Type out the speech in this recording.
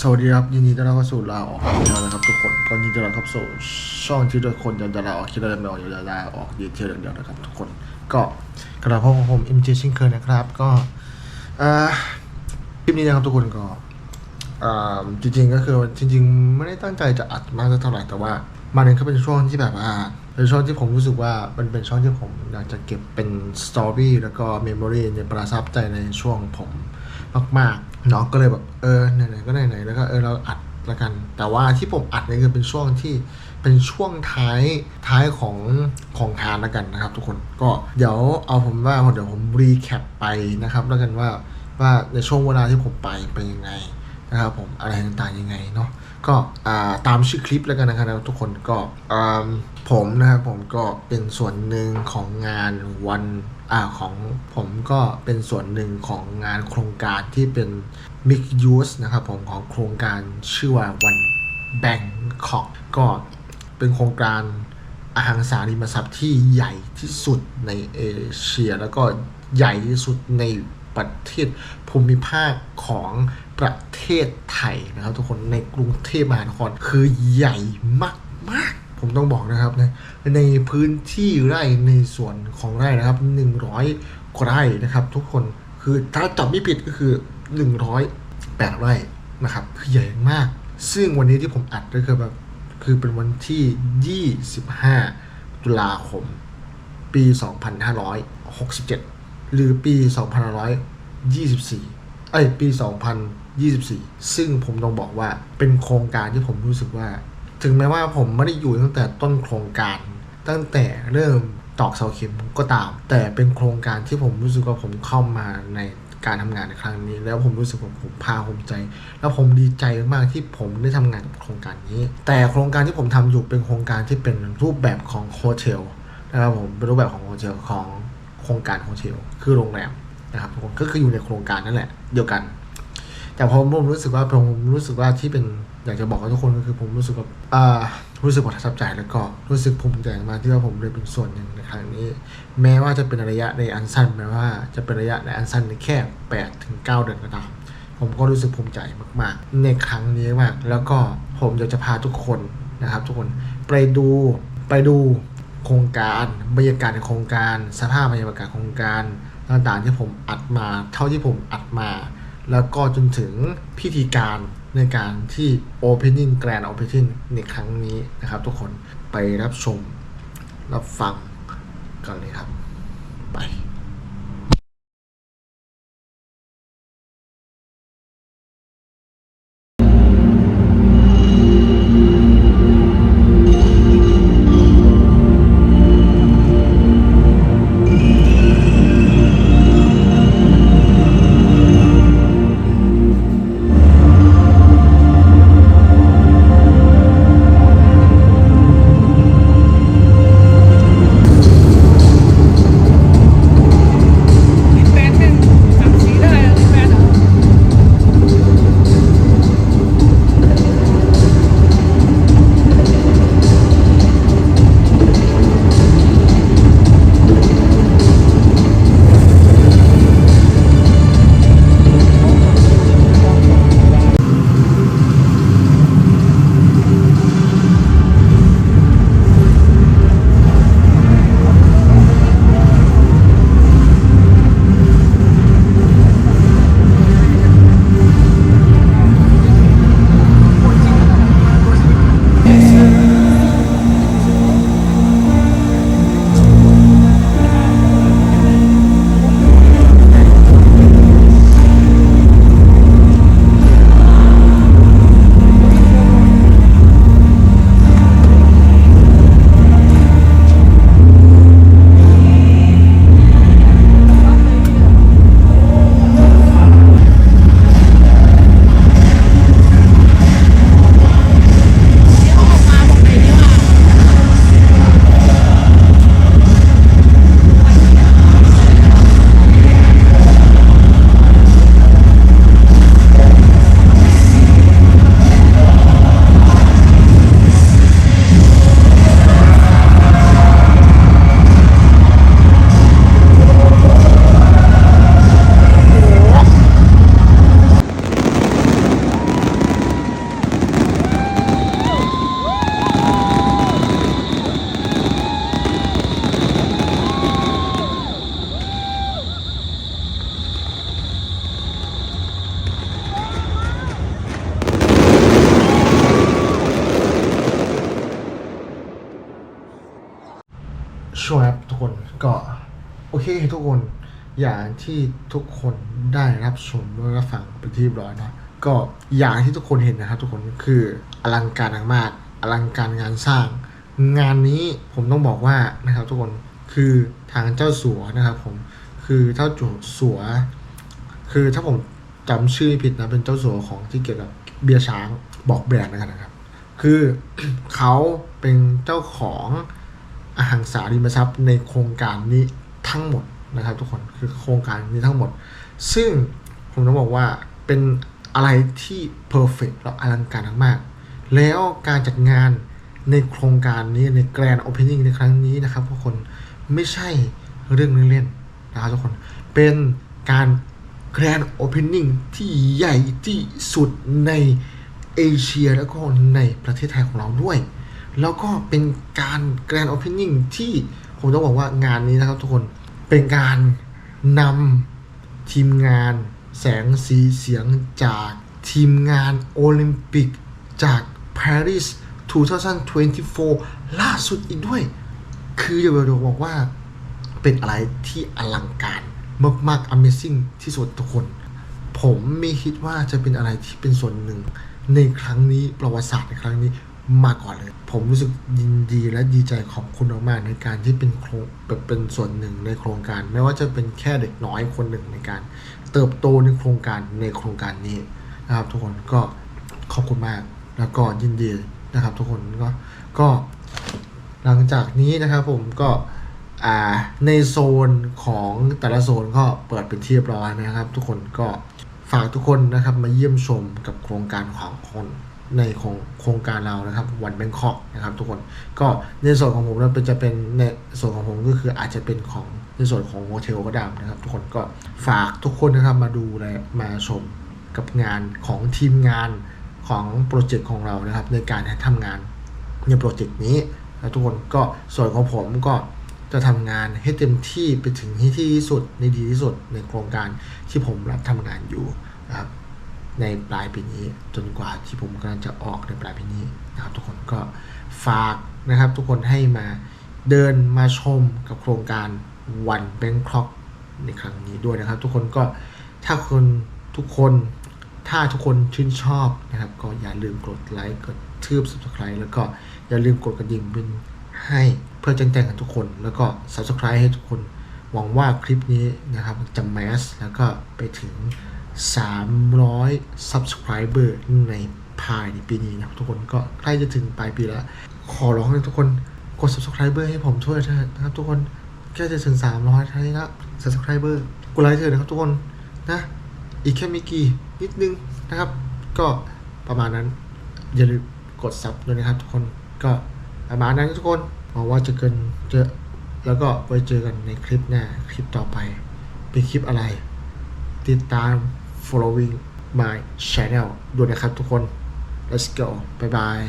สวัสดีครับยินดีต้อนรับเข้าสู่ลาออกคิดแล้วนะครับทุกคนก็ยินดีต้อนรับเข้าสู่ช่องที่ทุกคนจะลาออกคิดแล้วไม่ออกจะลาออกดีเทลอย่างเดียวนะครับทุกคนก็กระผมของผม MJ เจช่นเคยนะครับ ก็อ่าคลิปนี้นะครับทุกคนก็อ่าจริงๆก็คือจริง ๆ ไม่ได้ตั้งใจจะอัดมากสักเท่าไหร่แต่ว่ามันก็เป็นช่วงที่แบบว่าเป็นช่วงที่ผมรู้สึกว่ามันเป็นช่วงที่ผมอยากจะเก็บเป็นสตอรี่แล้วก็เมมโมรีในประทับใจในช่วงผมมากๆ เนาะก็เลยแบบเออไหนๆก็ไหนๆแล้วก็เออเราอัดละกัน แต่ว่าที่ผมอัดเนี่ยคือเป็นช่วงที่เป็นช่วงท้ายท้ายของของทานละกันนะครับ ทุกคนก็เดี๋ยวเอาผมว่าเดี๋ยวผมรีแคปไปนะครับแล้วกันว่าว่าในช่วงเวลาที่ผมไปเป็นยังไงนะครับผมอะไรต่างๆยังไงเนาะก็ตามชื่อคลิปแล้วกันนะครับทุกคนก็ผมนะครับผมก็เป็นส่วนหนึ่งของงานวัน อ่าของผมก็เป็นส่วนหนึ่งของงานโครงการที่เป็น Mix Use นะครับผมของโครงการชื่อว่าวันแบงคอกก็เป็นโครงการอสังสาริมทรัพย์ที่ใหญ่ที่สุดในเอเชีย แล้วก็ใหญ่ที่สุดในประเทศภูมิภาคของประเทศไทยนะครับทุกคนในกรุงเทพมหานครคือใหญ่มากๆ ผมต้องบอกนะครับในในพื้นที่ไร่ในส่วนของไร่นะครับ 100กว่าไร่นะครับ ทุกคนคือถ้าจับไม่ผิดก็คือ 108 ไร่นะครับคือใหญ่มาก ซึ่งวันนี้ที่ผมอัดก็คือแบบคือเป็นวันที่ 25 ตุลาคม ปี 2567 หรือปี 2524 เอ้ย ปี 2024 ซึ่งผมต้องบอกว่าเป็นโครงการที่ผมรู้สึกว่า ถึงแม้ว่าผมไม่ได้อยู่ตั้งแต่ต้นโครงการ ตั้งแต่เริ่มตอกเสาเข็มก็ตาม แต่เป็นโครงการที่ผมรู้สึกว่าผมเข้ามาในการทำงานในครั้งนี้ แล้วผมรู้สึกว่าผมภาคภูมิใจ แล้วผมดีใจมากที่ผมได้ทำงานกับโครงการนี้ แต่โครงการที่ผมทำอยู่เป็นโครงการที่เป็นรูปแบบของโฮเทลนะครับผมเป็นรูปแบบของโฮเทลของโครงการโฮเทลคือโรงแรมนะครับก็คืออยู่ในโครงการนั่นแหละ เดียวกัน แต่ผมรู้สึกว่าผมรู้สึกว่าที่เป็น อยากจะบอกกับทุกคนก็คือผมรู้สึกว่าอ่ารู้สึกประทับใจแล้วก็รู้สึกภูมิใจมากที่ว่าผมได้เป็นส่วนหนึ่งในครั้งนี้ แม้ว่าจะเป็นระยะในอันสั้นแม้ว่าจะเป็นระยะในอันสั้นในแค่8ถึง9เดือนก็ตามผมก็รู้สึกภูมิใจมาก ๆ ในครั้งนี้มาก แล้วก็ผมอยากจะพาทุกคนนะครับ ทุกคนไปดูไปดูโครงการบรรยากาศในโครงการ สภาพบรรยากาศโครงการต่างๆ ที่ผมอัดมา เท่าที่ผมอัดมา แล้วก็จนถึงพิธีการ ในการที่ Opening Grand Opening ในครั้งนี้นะครับ ทุกคนไปรับชมรับฟังกันเลยครับ ไป ช่วยครับทุกคนก็โอเคทุกคนอย่างที่ทุกคนได้รับชมและรับฟังเป็นที่เรียบร้อยนะก็อย่างที่ทุกคนเห็นนะครับ ทุกคนคืออลังการมากอลังการงานสร้าง งานนี้ผมต้องบอกว่านะครับทุกคนคือทางเจ้าสัวนะครับผมคือเจ้าจุสัว คือถ้าผมจำชื่อผิดนะเป็นเจ้าสัวของที่เกี่ยวกับเบียร์ช้างบอกแบรนด์นะครับ คือเขาเป็นเจ้าของ หังสาริมทรัพย์ในโครงการนี้ทั้งหมดนะครับทุกคนคือโครงการนี้ทั้งหมด ซึ่งผมต้องบอกว่าเป็นอะไรที่เพอร์เฟกต์และอลังการมากๆแล้วการจัดงานในโครงการนี้ในแกรนด์โอเพนนิ่งในครั้งนี้นะครับทุกคนไม่ใช่เรื่องเล่นๆนะครับทุกคนเป็นการแกรนด์โอเพนนิ่งที่ใหญ่ที่สุดในเอเชียแล้วก็ในประเทศไทยของเราด้วย แล้วก็เป็นการแกรนด์โอเพนนิ่งที่ผมต้องบอกว่างานนี้นะครับทุกคนเป็นการนำทีมงานแสงสีเสียงจากทีมงานโอลิมปิกจากปารีส2024 ล่าสุดอีกด้วย คืออย่าไปบอกว่าเป็นอะไรที่อลังการมากๆ Amazing ที่สุดทุกคน ผมไม่คิดว่าจะเป็นอะไรที่เป็นส่วนหนึ่ง ในครั้งนี้ประวัติศาสตร์ในครั้งนี้ มาก่อนเลย ผมรู้สึกยินดีและดีใจขอบคุณมากๆในการที่เป็นโครงแบบเป็นส่วนหนึ่งในโครงการ ไม่ว่าจะเป็นแค่เด็กน้อยคนหนึ่งในการ เติบโตในโครงการในโครงการนี้นะครับ ทุกคนก็ขอบคุณมาก แล้วก็ยินดีนะครับ ทุกคนก็ก็หลังจากนี้นะครับผมก็อ่าในโซนของแต่ละโซนก็เปิดเป็นที่เรียบร้อยนะครับ ทุกคนก็ฝากทุกคนนะครับมาเยี่ยมชมกับโครงการของคน ในโครงโครงการเรานะครับวันแบงคอกนะครับทุกคนก็ในส่วนของผมนั้นเป็จะเป็นในส่วนของผมก็คืออาจจะเป็นของในส่วนของโฮเทลก็ได้นะครับ ทุกคนก็ฝากทุกคนนะครับมาดูและมาชมกับงานของทีมงานของโปรเจกต์ของเรานะครับ ในการทำงานในโปรเจกต์นี้แล้วทุกคนก็ส่วนของผมก็จะทำงานให้เต็มที่ไปถึงที่ที่สุดในดีที่สุดในโครงการที่ผมรับทำงานอยู่นะครับ ในปลายปีนี้ จนกว่าที่ผมกำลังจะออกในปลายปีนี้นะครับ ทุกคนก็ฝากนะครับ ทุกคนให้มาเดินมาชมกับโครงการวันแบงคอกในครั้งนี้ด้วยนะครับ ทุกคนก็ถ้าคนทุกคนถ้าทุกคนชื่นชอบนะครับ ก็อย่าลืมกดไลค์กดทืบ subscribe แล้วก็อย่าลืมกดกระดิ่งเป็นให้เพื่อแจ้งเตือนกับทุกคน แล้วก็ subscribe ให้ทุกคน หวังว่าคลิปนี้นะครับจะแมสแล้วก็ไปถึง 300 subscriber ในภายในปีนี้นะครับทุกคนก็ใกล้จะถึงปลายปีแล้ว ขอร้องให้ทุกคนกด subscriber ให้ผมช่วยเถอะนะครับทุกคนแค่จะถึง 300ท่านี้แล้ว subscriber กดไลค์เถอะนะครับทุกคนนะอีกแค่ไม่กี่นิดนึงนะครับ ก็ประมาณนั้นอย่าลืมกดซับด้วยนะครับทุกคนก็ประมาณนั้นทุกคนหวังว่าจะเกินเจอแล้วก็ไว้เจอกันในคลิปหน้าคลิปต่อไป เป็นคลิปอะไร ติดตาม following my channel ด้วยนะครับทุกคน let's go bye bye